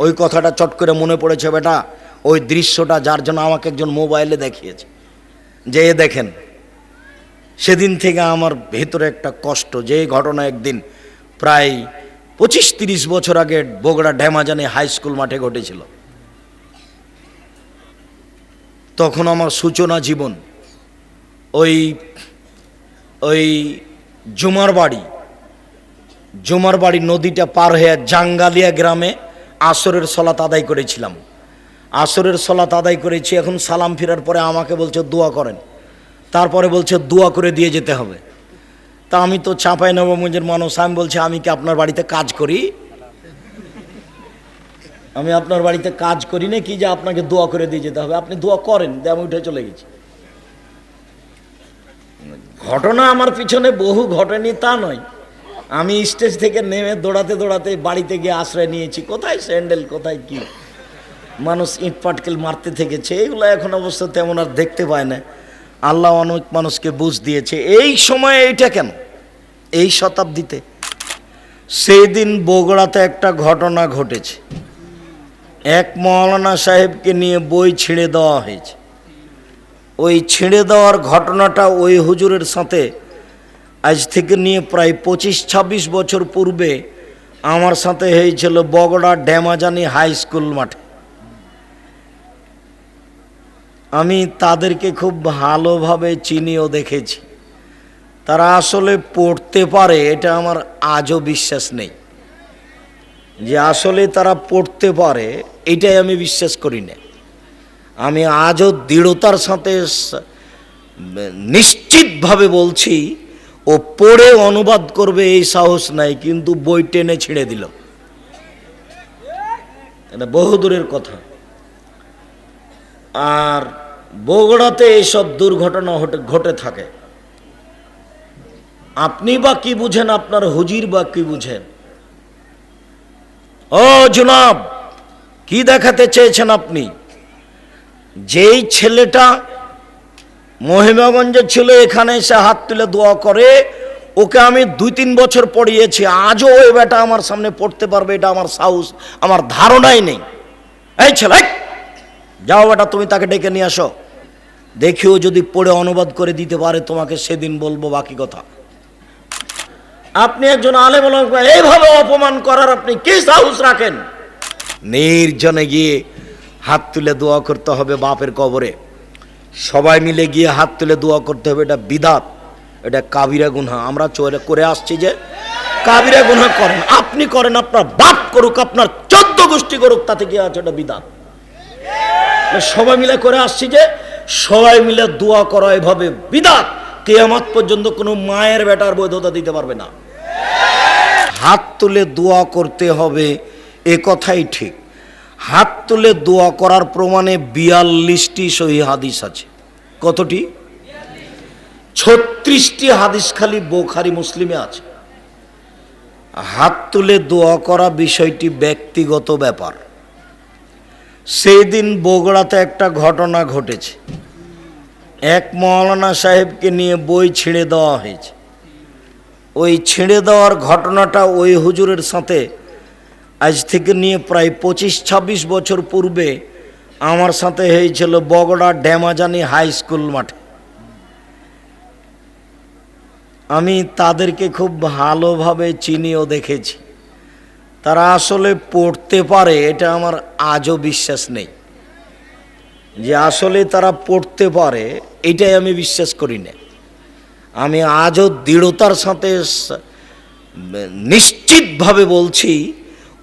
ওই কথাটা চট করে মনে পড়েছে বেটা। ওই দৃশ্যটা যার জন্য আমাকে একজন মোবাইলে দেখিয়েছে। যে দেখেন, সেদিন থেকে আমার ভেতরে একটা কষ্ট, যে ঘটনা একদিন প্রায় পঁচিশ তিরিশ বছর আগে বগুড়া ড্যামাজানি হাই স্কুল মাঠে ঘটেছিল। তখন আমার সূচনা জীবন, ওই ওই জুমার বাড়ি জুমার বাড়ি নদীটা পার হয়ে জাঙ্গালিয়া গ্রামে আসরের সলাত আদায় করেছিলাম। আসরের সলাত আদায় করেছি, এখন সালাম ফেরার পরে আমাকে বলছে, দোয়া করেন। তারপরে বলছে, দোয়া করে দিয়ে যেতে হবে। তা আমি তো চাঁপাই নবমঞ্জের মানুষ, আমি বলছি, আমি কি আপনার বাড়িতে কাজ করি? আমি, আপনার বাড়িতে কাজ করি না কি যে আপনাকে দোয়া করে দিয়ে যেতে হবে? আপনি দোয়া করেন, দিয়ে আমি উঠে চলে গেছি। ঘটনা আমার পিছনে বহু ঘটেনি, তা নয়। আমি স্টেজ থেকে নেমে দৌড়াতে দৌড়াতে বাড়িতে গিয়ে আশ্রয় নিয়েছি। কোথায় স্যান্ডেল, কোথায় কি? মানুষ ইট পাটকেল মারতে থেকেছে, এগুলো এখন অবশ্য তেমন আর দেখতে পায় না। আল্লাহ অনেক মানুষকে বুঝ দিয়েছে, এই সময়ে এইটা কেন? এই শতাব্দীতে। সেই দিন বগুড়াতে একটা ঘটনা ঘটেছে। এক মৌলানা সাহেবকে নিয়ে বই ছিঁড়ে দেওয়া হয়েছে। ওই ছিঁড়ে দেওয়ার ঘটনাটা ওই হুজুরের সাথে আজ থেকে নিয়ে প্রায় পঁচিশ, ছাব্বিশ বছর পূর্বে আমার সাথে হয়েছিল বগড়া ড্যামাজানি হাই স্কুল মাঠে। আমি তাদেরকে খুব ভালোভাবে চিনিও দেখেছি। তারা আসলে পড়তে পারে, এটা আমার আজও বিশ্বাস নেই। যে আসলে তারা পড়তে পারে, এটাই আমি বিশ্বাস করি না। আমি আজও দৃঢ়তার সাথে নিশ্চিতভাবে বলছি ও পড়ে অনুবাদ করবে, এই সাহস নাই, কিন্তু বই টেনে ছিঁড়ে দিল। এটা বহুদূরের কথা। আর বগুড়াতে এইসব দুর্ঘটনা ঘটে- থাকে। আপনি বা কি বুঝেন, আপনার হুজির বা কি বুঝেন? ও জুনাব, কি দেখাতে চেয়েছেন আপনি? যেই ছেলেটা মহিমাগঞ্জে ছিল এখানে এসে হাত তুলে দোয়া করে, ওকে আমি দুই তিন বছর পড়িয়েছি, আজও ওই বেটা আমার সামনে পড়তে পারবে, এটা আমার সাহস, আমার ধারণাই নেই। এই ছেলে, যাও বেটা, তুমি তাকে ডেকে নিয়ে আসো। দেখিও যদি পড়ে অনুবাদ করে দিতে পারে, তোমাকে সেদিন বলব বাকি কথা। আপনি একজন আলেম ওলামা এইভাবে অপমান করার আপনি কি সাহস রাখেন? নির্জনে গিয়ে হাত তুলে দোয়া করতে হবে বাপের কবরে। সবাই মিলে গিয়ে হাত তুলে দোয়া করতে হবে, এটা বিদাত, এটা কাবিরা গুনহা। আমরা চলে করে আসছি যে কাবিরা গুনহা করেন, আপনি করেন, আপনার বাপ করুক, আপনার চোদ্দ গোষ্ঠী করুক, তাতে কি আছে এটা বিদাত। সবাই মিলে করে আসছি যে সবাই মিলে দোয়া করা এভাবে বিদাত, কেয়ামত পর্যন্ত কোনো মায়ের বেটার বৈধতা দিতে পারবে না। হাত তুলে দোয়া করতে হবে, এ কথাই ঠিক। হাত তুলে দোয়া করার প্রমাণে বিয়াল্লিশটি সহি হাদিস আছে। কতটি? ছত্রিশটি হাদিস খালি বোখারি মুসলিমে আছে। হাত তুলে দোয়া করা বিষয়টি ব্যক্তিগত ব্যাপার। সেই দিন বগুড়াতে একটা ঘটনা ঘটেছে। এক মৌলানা সাহেবকে নিয়ে বই ছিঁড়ে দেওয়া হয়েছে। ওই ছিঁড়ে দেওয়ার ঘটনাটা ওই হুজুরের সাথে আজ থেকে নিয়ে প্রায় পঁচিশ, ছাব্বিশ বছর পূর্বে আমার সাথে হয়েছিল বগড়া ড্যামাজানি হাই স্কুল মাঠে। আমি তাদেরকে খুব ভালোভাবে চিনিও দেখেছি। তারা আসলে পড়তে পারে, এটা আমার আজও বিশ্বাস নেই। যে আসলে তারা পড়তে পারে, এটাই আমি বিশ্বাস করি না। আমি আজও দৃঢ়তার সাথে নিশ্চিতভাবে বলছি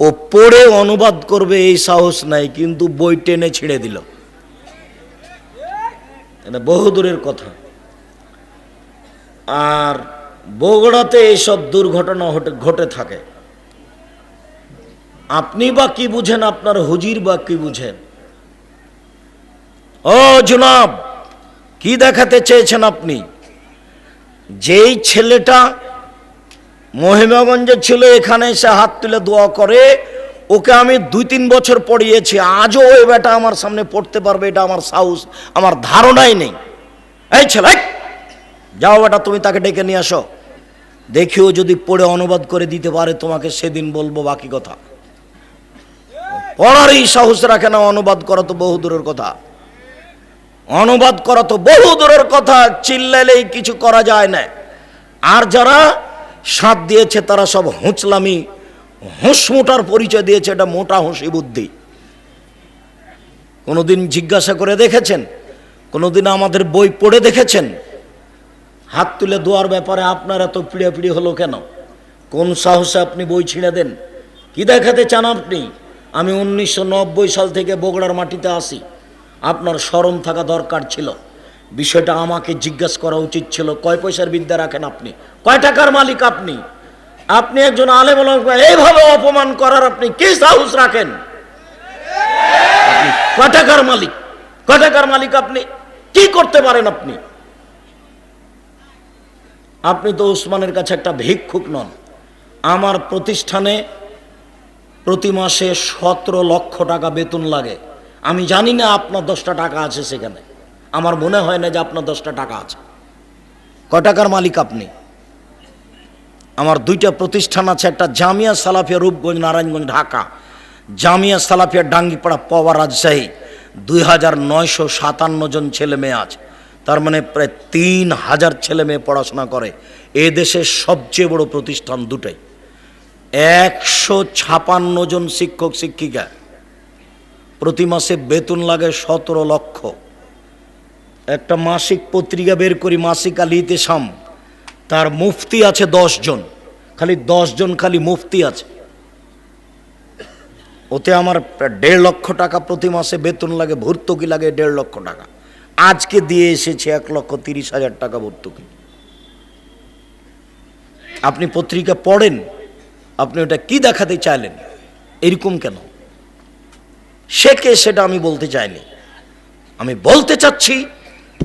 ও পড়ে অনুবাদ করবে, এই সাহস নাই, কিন্তু বই টেনে ছিঁড়ে দিল। এটা বহুদূরের কথা। আর বগুড়াতে এইসব দুর্ঘটনা ঘটে থাকে। আপনি বা কি বুঝেন, আপনার হুজির বা কি বুঝেন? ও জুনাব, কি দেখাতে চেয়েছেন আপনি? যেই ছেলেটা মহিমাগঞ্জে ছিল এখানে এসে হাত তুলে দোয়া করে, ওকে আমি দুই তিন বছর পড়িয়েছি, আজও ওই বেটা আমার সামনে পড়তে পারবে, এটা আমার সাহস, আমার ধারণাই নেই। এই ছেলে, যাও বেটা, তুমি তাকে ডেকে নিয়ে আসো। দেখিও যদি পড়ে অনুবাদ করে দিতে পারে, তোমাকে সেদিন বলব বাকি কথা। পড়ারই সাহস রাখে না, অনুবাদ করা তো বহু দূরের কথা। অনুবাদ করা তো বহু দূরের কথা, চিল্লালেই কিছু করা যায় না। আর যারা সাথ দিয়েছে, তারা সব হুঁচলামি হুঁস মোটার পরিচয় দিয়েছে, এটা মোটা হুঁসি বুদ্ধি। কোনোদিন জিজ্ঞাসা করে দেখেছেন? কোনোদিন আমাদের বই পড়ে দেখেছেন? হাত তুলে দোয়ার ব্যাপারে আপনার এত পিড়াপিড়ি হলো কেন? কোন সাহসে আপনি বই ছিঁড়ে দেন? কি দেখাতে চান আপনি? আমি উনিশশো নব্বই সাল থেকে বগুড়ার মাটিতে আসি। আপনার স্মরণ থাকা দরকার ছিল। বিষয়টা আমাকে জিজ্ঞেস করা উচিত ছিল, কয় পয়সার বিদ্যা রাখেন আপনি? কয় টাকার মালিক আপনি? আপনি একজন আলেম এইভাবে অপমান করার আপনি কি সাহস রাখেন? কয় টাকার মালিক? কয় টাকার মালিক আপনি? কি করতে পারেন আপনি? আপনি তো উসমানের কাছে একটা ভিক্ষুক নন। আমার প্রতিষ্ঠানে প্রতি মাসে সতেরো লক্ষ টাকা বেতন লাগে। আমি জানি না আপনার দশটা টাকা আছে সেখানে। আমার মনে হয় না যে আপনার দশটা টাকা আছে। ক টাকার মালিক আপনি? আমার দুইটা প্রতিষ্ঠান আছে, একটা জামিয়া সালাফিয়া রূপগঞ্জ, নারায়ণগঞ্জ, ঢাকা। জামিয়া সালাফিয়া ডাঙ্গিপাড়া পাওয়া রাজশাহী। দুই হাজার নয়শো সাতান্ন জন ছেলে মেয়ে আছে। তার মানে প্রায় তিন হাজার ছেলে মেয়ে পড়াশোনা করে। এ দেশের সবচেয়ে বড় প্রতিষ্ঠান দুটাই। একশো ছাপান্ন জন শিক্ষক, শিক্ষিকা। প্রতি মাসে বেতন লাগে সতেরো লক্ষ। একটা মাসিক পত্রিকা বের করি, মাসিক আলিতে সাম তার মুফতি আছে জন খালি জন খালি মুফতি আছে। ওতে আমার দেড় লক্ষ টাকা প্রতি মাসে বেতন লাগে, ভর্তুকি লাগে দেড় লক্ষ টাকা। আজকে দিয়ে এসেছে এক লক্ষ তিরিশ হাজার টাকা ভর্তুকি। আপনি পত্রিকা পড়েন, আপনি ওটা কি দেখাতে চাইলেন? এরকম কেন? সে কে সেটা আমি বলতে চাইনি। আমি বলতে চাচ্ছি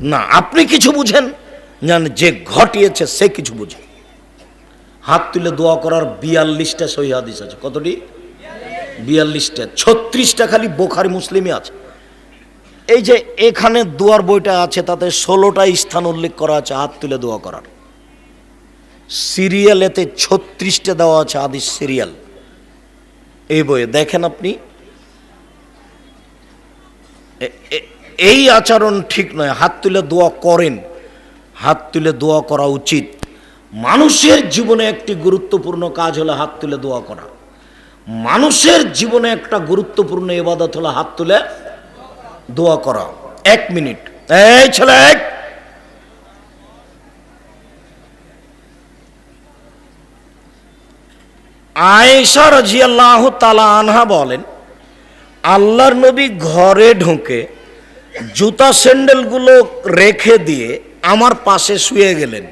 না, আপনি কিছু বুঝেন? জান যে ঘটিয়েছে সে কিছু বুঝে। হাত তুলে দোয়া করার বিয়াল্লিশটা সহি হাদিস আছে। কতটি? বিয়াল্লিশটা। ছত্রিশটা খালি বোখারি মুসলিমই আছে। এই যে এখানে দোয়ার বইটা আছে, তাতে ষোলোটা স্থান উল্লেখ করা আছে হাত তুলে দোয়া করার। সিরিয়ালেতে ছত্রিশটা দেওয়া আছে আদিস সিরিয়াল। এই বইয়ে দেখেন আপনি? এই আচরণ ঠিক নয়। হাত তুলে দোয়া করেন। হাত তুলে দোয়া করা উচিত। মানুষের জীবনে একটি গুরুত্বপূর্ণ কাজ হলো হাত তুলে দোয়া করা। মানুষের জীবনে একটা গুরুত্বপূর্ণ ইবাদত হলো হাত তুলে দোয়া করা। এক মিনিট। এই ছেলে! এক। আয়েশা রাজিয়াল্লাহ তালা আনহা বলেন, আল্লাহর নবী ঘরে ঢুকে জুতা স্যান্ডেলগুলো রেখে দিয়ে আমার পাশে শুয়ে গেলেন।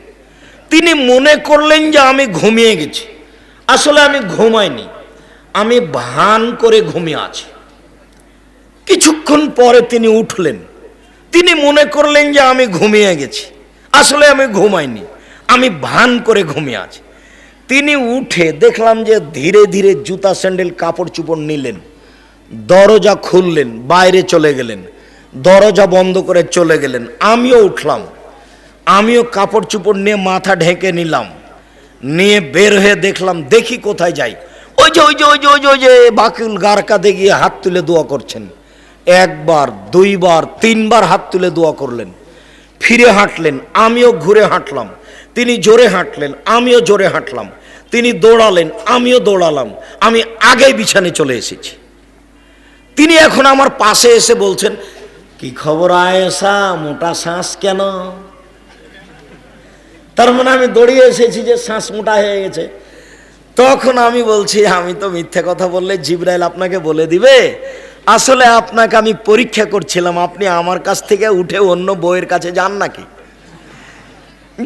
তিনি মনে করলেন যে আমি ঘুমিয়ে গেছি। আসলে আমি ঘুমাইনি, আমি ভান করে ঘুমিয়ে আছি। কিছুক্ষণ পরে তিনি উঠলেন। তিনি মনে করলেন যে আমি ঘুমিয়ে গেছি। আসলে আমি ঘুমাইনি, আমি ভান করে ঘুমিয়ে আছি। তিনি উঠে দেখলাম যে ধীরে ধীরে জুতা স্যান্ডেল কাপড় চুপড় নিলেন। দরজা খুললেন, বাইরে চলে গেলেন। দরজা বন্ধ করে চলে গেলেন। আমিও উঠলাম। আমিও কাপড় চুপড় নিয়ে মাথা ঢেকে নিলাম। নিয়ে বের হয়ে দেখলাম, দেখি কোথায় যাই। ওই যে ওই যে ওই যে ওই যে ওই যে, বাকিল গারকাতে গিয়ে হাত তুলে দোয়া করছেন। একবার, দুইবার, তিনবার হাত তুলে দোয়া করলেন। ফিরে হাঁটলেন, আমিও ঘুরে হাঁটলাম। তিনি জোরে হাঁটলেন, আমিও জোরে হাঁটলাম। তিনি দৌড়ালেন, আমিও দৌড়ালাম। আমি আগে বিছানে চলে এসেছি। তিনি এখন আমার পাশে এসে বলছেন কি খবর আয়েশা? মোটা শ্বাস কেন? তার মানে আমি দৌড়িয়ে এসেছি যে শ্বাস মোটা হয়ে গেছে। তখন আমি বলছি, আমি তো মিথ্যে কথা বললে জিব্রাইল আপনাকে বলে দিবে। আসলে আপনাকে আমি পরীক্ষা করছিলাম, আপনি আমার কাছ থেকে উঠে অন্য বইয়ের কাছে যান নাকি?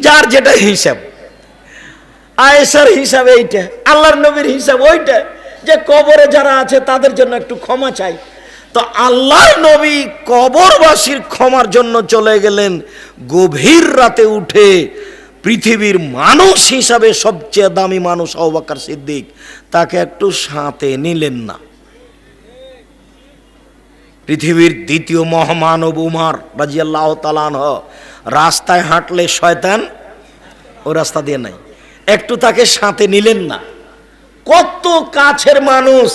যার যেটা হিসাব। আয়েসার হিসাব এইটা, আল্লাহর নবীর হিসাব ওইটা, যে কবরে যারা আছে তাদের জন্য একটু ক্ষমা চাই। তো আল্লাহর নবী কবরবাসীর ক্ষমার জন্য চলে গেলেন। গভীর রাতে উঠে পৃথিবীর মানুষ হিসাবে সবচেয়ে দামি মানুষ অবাকার সিদ্দিক। তাকে একটু সাথে নিলেন না। পৃথিবীর দ্বিতীয় মহামানব উমার রাজিয়াল্লাহ তালান রাস্তায় হাঁটলে শয়তান ও রাস্তা দিয়ে নাই। একটু তাকে সাথে নিলেন না। কত কাছের মানুষ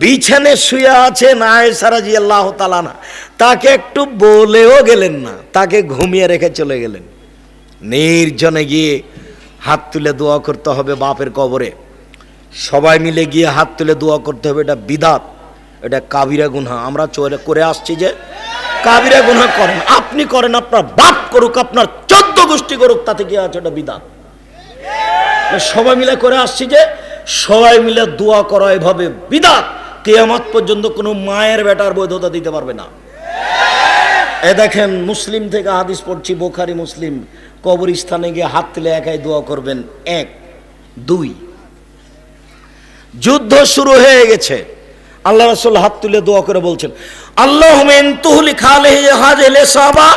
বিছানে শুয়ে আছেন আয়েসারাজি আল্লাহ তালানা তাকে একটু বলেও গেলেন না। তাকে ঘুমিয়ে রেখে চলে গেলেন। নির্জনে গিয়ে হাত তুলে দোয়া করতে হবে বাপের কবরে। সবাই মিলে গিয়ে হাত তুলে দোয়া করতে হবে, এটা বিদাত, এটা কাবিরা গুনহা। আমরা চলে করে আসছি যে কাবিরা গুনহা করেন। আপনি করেন, আপনার বাপ করুক, আপনার চোদ্দ গোষ্ঠী করুক, তাতে কি আছে এটা বিদাত। সবাই মিলে করে আসছি যে সবাই মিলে দোয়া করা, এভাবে বিদাত। কেয়ামত পর্যন্ত কোনো মায়ের বেটার বৈধতা দিতে পারবে না। এ দেখেন, মুসলিম থেকে হাদিস পড়ছি, বোখারি মুসলিম। কবরস্থানে গিয়ে হাত তুলে একাই দোয়া করবেন। এক, দুই। যুদ্ধ শুরু হয়ে গেছে। আল্লাহ রাসূল হাত তুলে দোয়া করে বলছেন আল্লাহ তুহলি খালে হাজেলে সাবা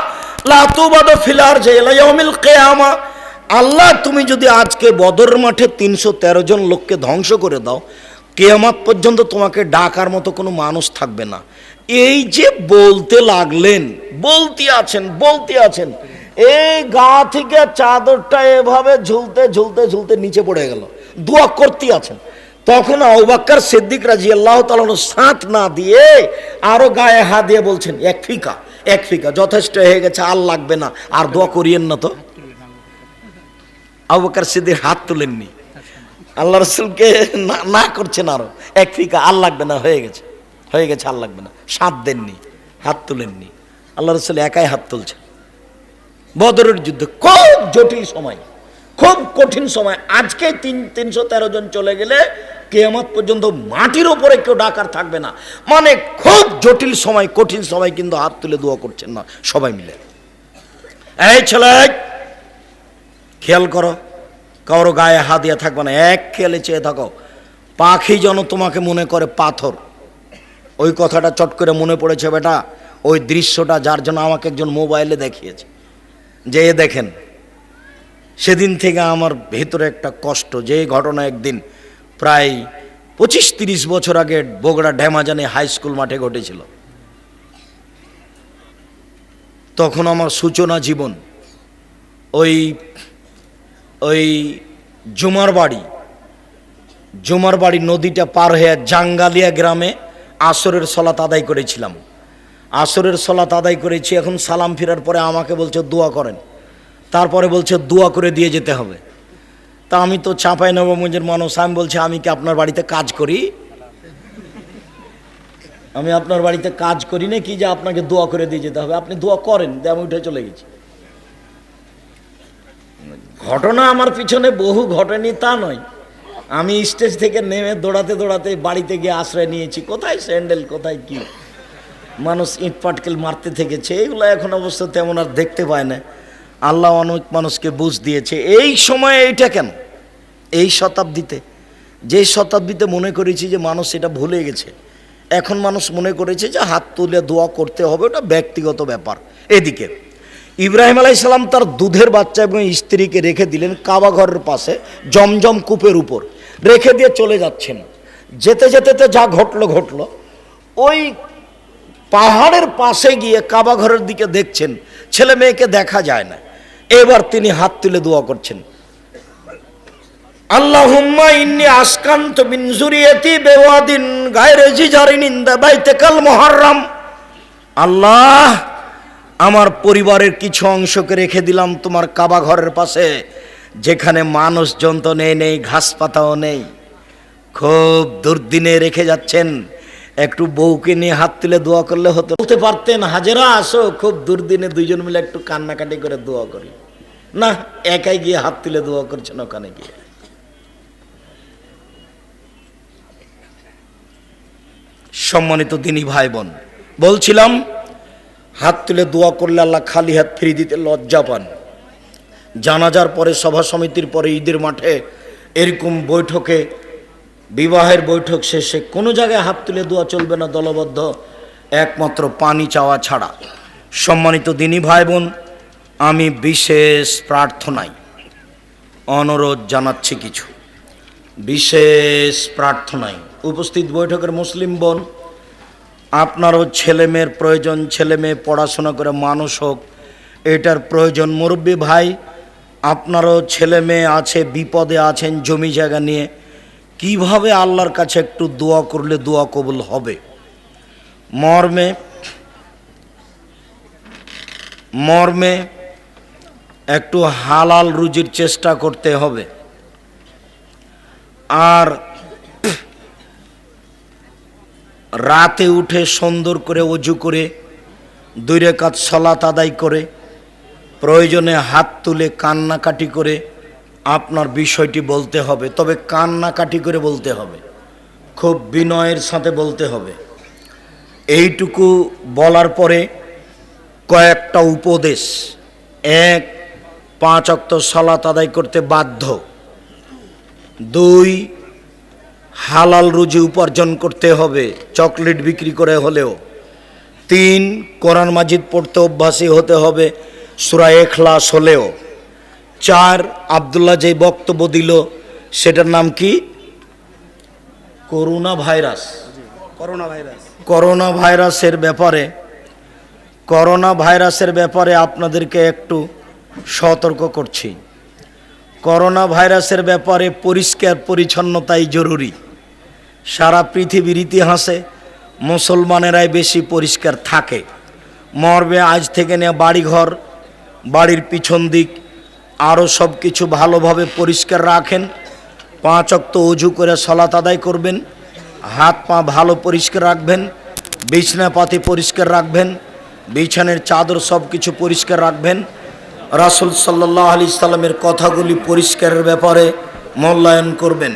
লা তুবাদ ফিলার জেলা ইয়াউমিল কিয়ামা। আল্লাহ, তুমি যদি আজকে বদর মাঠে তিনশো তেরো জন লোককে ধ্বংস করে দাও কেয়ামাত পর্যন্ত তোমাকে ডাকার মতো কোনো মানুষ থাকবে না। এই যে বলতে লাগলেন, বলতে আছেন বলতে আছেন, এই গা থেকে চাদরটা এভাবে ঝুলতে ঝুলতে ঝুলতে নিচে পড়ে গেল। দোয়া করতে আছেন। তখন আউবাক্কার সিদ্দিক রাজি আল্লাহ তালানো সাঁত না দিয়ে আরও গায়ে হাত দিয়ে বলছেন, এক ফিকা এক ফিকা, যথেষ্ট হয়ে গেছে, আর লাগবে না, আর দোয়া করিয়েন না তো। আবুকার সিদ্দিক হাত তুলেননি। আল্লাহ রসুলকে না করছেন আরও। এক ফিকা, আর লাগবে না, হয়ে গেছে। হয়ে গেছে, আর লাগবে না। সাত দেননি, হাত তুলেননি। আল্লাহ রসুল একাই হাত তুলছে বদরের যুদ্ধ, খুব জটিল সময়, খুব কঠিন সময়। আজকে তিন, তিনশো তেরো জন চলে গেলে কেয়ামত পর্যন্ত মাটির ওপরে কেউ ডাকার থাকবে না। মানে খুব জটিল সময়, কঠিন সময়, কিন্তু হাত তুলে দোয়া করছেন না, সবাই মিলে। এই ছেলে, খেয়াল করো কারও গায়ে হাত দিয়ে থাকবে না, এক খেয়ালে চেয়ে থাকো। পাখি যেন তোমাকে মনে করে পাথর। ওই কথাটা চট করে মনে পড়েছে বেটা, ওই দৃশ্যটা যার জন্য আমাকে একজন মোবাইলে দেখিয়েছে। যে দেখেন, সেদিন থেকে আমার ভেতরে একটা কষ্ট যে ঘটনা একদিন প্রায় পঁচিশ তিরিশ বছর আগে বগুড়া ড্যামাজানে হাই স্কুল মাঠে ঘটেছিল। তখন আমার সূচনা জীবন, ওই ওই জুমার বাড়ি। জুমার বাড়ি নদীটা পার হয়ে জাঙ্গালিয়া গ্রামে আসরের সলাত আদায় করেছিলাম। আসরের সলাত আদায় করেছি, এখন সালাম ফেরার পরে আমাকে বলছে, দোয়া করেন। তারপরে বলছে, দোয়া করে দিয়ে যেতে হবে। তা আমি তো চাঁপাই নবমঞ্জের মানুষ, আমি বলছি, আমি কি আপনার বাড়িতে কাজ করি? আমি, আপনার বাড়িতে কাজ করি না কি যে আপনাকে দোয়া করে দিয়ে যেতে হবে? আপনি দোয়া করেন। আমি উঠে চলে গেছি। ঘটনা আমার পিছনে বহু ঘটেনি তা নয়। আমি স্টেজ থেকে নেমে দৌড়াতে দৌড়াতে বাড়িতে গিয়ে আশ্রয় নিয়েছি। কোথায় স্যান্ডেল, কোথায় কি? মানুষ ইট পাটকেল মারতে থেকেছে এইগুলো এখন অবশ্য তেমন আর দেখতে পায় না। আল্লাহ অনেক মানুষকে বুঝ দিয়েছে, এই সময়ে এইটা কেন? এই শতাব্দীতে, যে শতাব্দীতে মনে করেছি যে মানুষ এটা ভুলে গেছে, এখন মানুষ মনে করেছে যে হাত তুলে দোয়া করতে হবে, ওটা ব্যক্তিগত ব্যাপার। এদিকে ইব্রাহিম আলাইসাল্লাম তার দুধের বাচ্চা এবং স্ত্রীকে রেখে দিলেন কাবা ঘরের পাশে, জমজম কূপের উপর। রেখে দিয়ে চলে যাচ্ছেন। যেতে যেতে তো যা ঘটলো ঘটলো। ওই পাহাড়ের পাশে গিয়ে কাবা ঘরের দিকে দেখছেন, ছেলে মেয়েকে দেখা যায় না। এবার তিনি হাত তুলে দোয়া করছেন। বিওয়াদিন মুহাররাম। আল্লাহ আমার পরিবারের কিছু অংশকে রেখে দিলাম তোমার কাবা ঘরের পাশে, যেখানে মানুষজন তো নেই নেই, ঘাস পাতাও নেই। খুব দুর্দিনে রেখে যাচ্ছেন। একটু বউকে নিয়ে হাত তুলে দোয়া করলে হতো। বলতে পারতেন, হাজেরা, আসো। খুব দুর্দিনে দুইজন মিলে একটু কান্নাকাটি করে দোয়া করি। না, একাই গিয়ে হাত তুলে দোয়া করছেন ওখানে গিয়ে। সম্মানিত দিনী ভাই বোন, বলছিলাম হাত তুলে দোয়া করলে আল্লাহ খালি হাত ফিরিয়ে দিতে লজ্জা পান। জানাজার পরে সভা সমিতির পরে ঈদের মাঠে এরকম বৈঠকে, বিবাহের বৈঠক শেষে কোনো জায়গায় হাত তুলে দোয়া চলবে না, দলবদ্ধ, একমাত্র পানি চাওয়া ছাড়া। সম্মানিত দিনী ভাই বোন আমি বিশেষ প্রার্থনায় অনুরোধ জানাচ্ছি কিছু। বিশেষ প্রার্থনায় উপস্থিত বৈঠকের মুসলিম বোন আপনারও ছেলে মেয়ের প্রয়োজন, ছেলে মেয়ে পড়াশোনা করে মানুষ হোক, এটার প্রয়োজন। মুরব্বী ভাই, আপনারও ছেলে মেয়ে আছে, বিপদে আছেন জমি জায়গা নিয়ে, কীভাবে আল্লাহর কাছে একটু দোয়া করলে দোয়া কবুল হবে? মর্মে মর্মে একটু হালাল রুজির চেষ্টা করতে হবে। আর রাতে উঠে সুন্দর করে অজু করে দুই রেখাত সলাত আদায় করে, প্রয়োজনে হাত তুলে কান্নাকাটি করে আপনার বিষয়টি বলতে হবে। তবে কান্নাকাটি করে বলতে হবে, খুব বিনয়ের সাথে বলতে হবে। এইটুকু বলার পরে কয়েকটা উপদেশ। এক, পাঁচ অক্ত সালাত আদায় করতে বাধ্য। দুই হালাল রুজি উপার্জন করতে হবে চকলেট বিক্রি করে হলেও। তিন কোরআন মাজিদ পড়তে অভ্যাসী হতে হবে সুরা এখলাস হলেও। চার আবদুল্লাহ যে বক্তব্য দিল সেটার নাম কি? Corona virus corona virus corona ভাইরাসের ব্যাপারে করোনা ভাইরাসের ব্যাপারে আপনাদেরকে একটু সতর্ক করছি। করোনা ভাইরাসের ব্যাপারে পরিষ্কার পরিচ্ছন্নতাই জরুরি। সারা পৃথিবীর ইতিহাসে মুসলমানেরাই বেশি পরিষ্কার থাকে। মর্বে আজ থেকে নিয়ে বাড়িঘর, বাড়ির পিছন দিক আরও সব কিছু ভালোভাবে পরিষ্কার রাখেন। পাঁচ অক্ত উজু করে সলাত আদায় করবেন। হাত পা ভালো পরিষ্কার রাখবেন। বিছনাপাতি পরিষ্কার রাখবেন। বিছানের চাদর সব কিছু পরিষ্কার রাখবেন। রাসুল সাল্লাহ আলি সাল্লামের কথাগুলি পরিষ্কারের ব্যাপারে মূল্যায়ন করবেন।